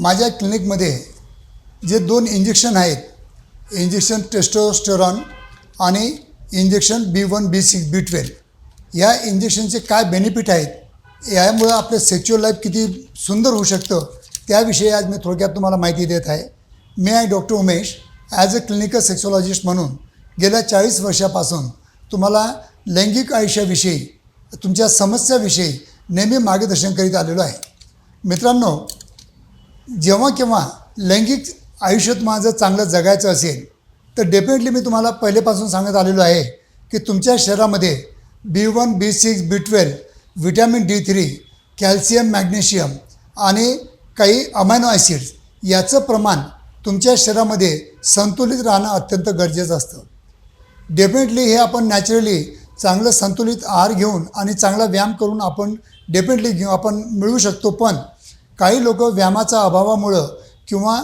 माझ्या क्लिनिकमध्ये जे दोन इंजेक्शन आहेत इंजेक्शन टेस्टोस्टेरॉन आणि injection B one B six B twelve या इंजेक्शनचे काय बेनिफिट आहेत यामुळं आपलं सेक्च्युअल लाईफ किती सुंदर होऊ शकतं त्याविषयी आज मी थोडक्यात तुम्हाला माहिती देत आहे. मी आहे doctor Umesh as a clinical sexologist म्हणून गेल्या चाळीस वर्षापासून तुम्हाला लैंगिक आयुष्याविषयी तुमच्या समस्याविषयी नेहमी मार्गदर्शन करीत आलेलो आहे. मित्रांनो जेव्हा केव्हा लैंगिक आयुष्यात माझं चांगलं जगायचं असेल तर डेफिनेटली मी तुम्हाला पहिलेपासून सांगत आलेलो आहे की तुमच्या शरीरामध्ये B one B six B twelve vitamin D three calcium magnesium आणि काही अमायनो ॲसिड्स याचं प्रमाण तुमच्या शरीरामध्ये संतुलित राहणं अत्यंत गरजेचं असतं. डेफिनेटली हे आपण नॅचरली चांगलं संतुलित आहार घेऊन आणि चांगला व्यायाम करून आपण डेफिनेटली घेऊ आपण मिळवू शकतो पण काही लोक व्यायामाच्या अभावामुळं किंवा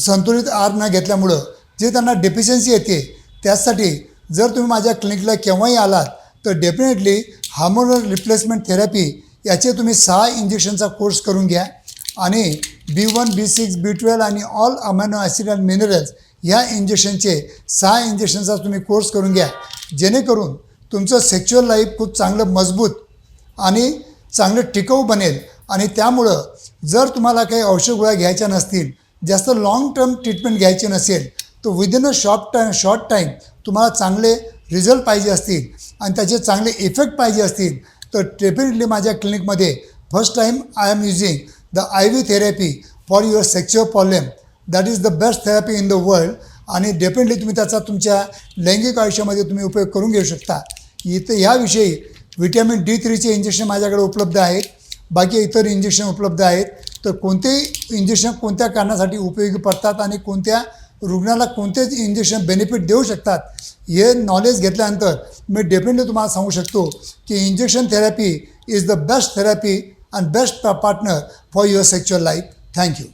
संतुलित आहार न घेतल्यामुळं जे त्यांना डेफिशियन्सी येते त्यासाठी जर तुम्ही माझ्या क्लिनिकला केव्हाही आलात तर डेफिनेटली हार्मोनल रिप्लेसमेंट थेरपी याचे तुम्ही सहा इंजेक्शनचा कोर्स करून घ्या. आणि B one B six B twelve आणि all amino acid and minerals ह्या इंजेक्शनचे सहा इंजेक्शनचा तुम्ही कोर्स करून घ्या. जेणेकरून तुमचं सेक्च्युअल लाईफ खूप चांगलं मजबूत आणि चांगलं टिकाऊ बनेल. आणि त्यामुळं जर तुम्हाला काही औषध गोळ्या घ्यायच्या नसतील जास्त लाँग टर्म ट्रीटमेंट घ्यायची नसेल तर within a short time short time तुम्हाला चांगले रिझल्ट पाहिजे असतील आणि त्याचे चांगले इफेक्ट पाहिजे असतील तर डेफिनेटली माझ्या क्लिनिकमध्ये first time I am using the I V therapy for your sexual problem that is the best therapy in the world आणि डेफिनेटली तुम्ही त्याचा तुमच्या लैंगिक आयुष्यामध्ये तुम्ही उपयोग करून घेऊ शकता. इथं ह्याविषयी व्हिटॅमिन डी थ्रीचे इंजेक्शन माझ्याकडे उपलब्ध आहेत. बाकी इतर इंजेक्शन उपलब्ध आहेत. तर कोणतेही इंजेक्शन कोणत्या कारणासाठी उपयोगी पडतात आणि कोणत्या रुग्णाला कोणते इंजेक्शन बेनिफिट देऊ शकतात हे नॉलेज घेतल्यानंतर मी डेफिनेटली तुम्हाला सांगू शकतो की injection therapy is the best therapy and best partner for your sexual life thank you